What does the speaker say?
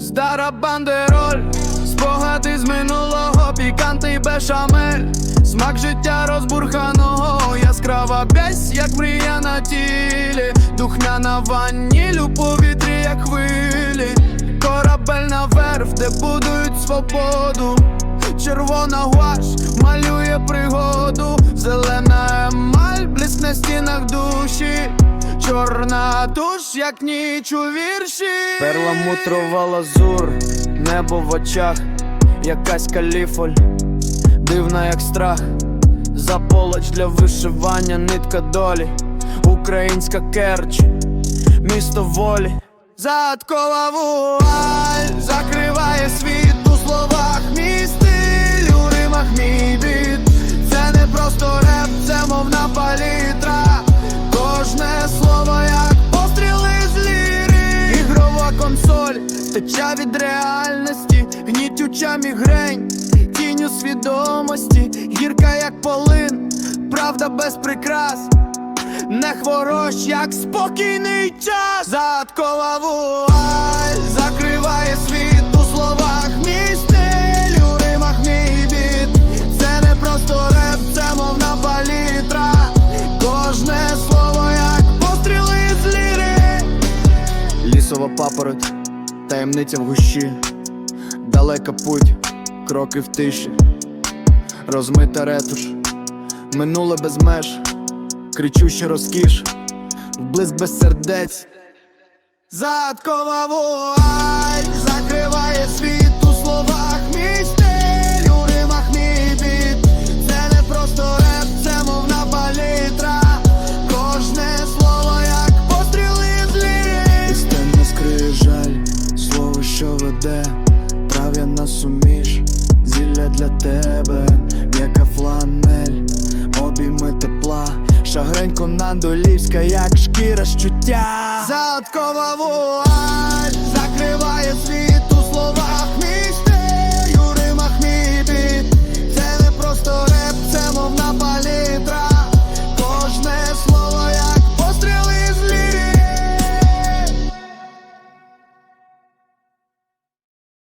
Стара бандероль, спогади з минулого, піканти бешамель. Смак життя розбурханого, яскрава п'ясь, як мрія на тілі, духмяна ваніль у повітрі, як хвилі, корабельна верф, де будують свободу, червона гуаш малює пригоду, зелена емаль, блиск на стінах душі. Чорна туш, як ніч у вірші. Перламутрова лазур, небо в очах, якась каліфоль, дивна, як страх, заполоч для вишивання, нитка долі, українська керч, місто волі, Задкова вуаль закриває консоль, теча від реальності, гнітюча мігрень, тінь у свідомості, гірка як полин, правда без прикрас. Не хворош, як спокійний час. Задкова вуаль закриває світ у словах. Мій стиль, у римах мій біт. Це не просто реп, це мовна палітра. Кожне слово як постріли з ліри. Лісова папороть, таємниця в гущі. Далека путь, кроки в тиші. Розмита ретуш, минуле без меж. Кричуще розкіш, вблизь без сердець. Задкова вуаль трав'яна суміш, зілля для тебе, м'яка фланель, обійми тепла, шагренько нандолівська, як шкіра щуття. Задкова світ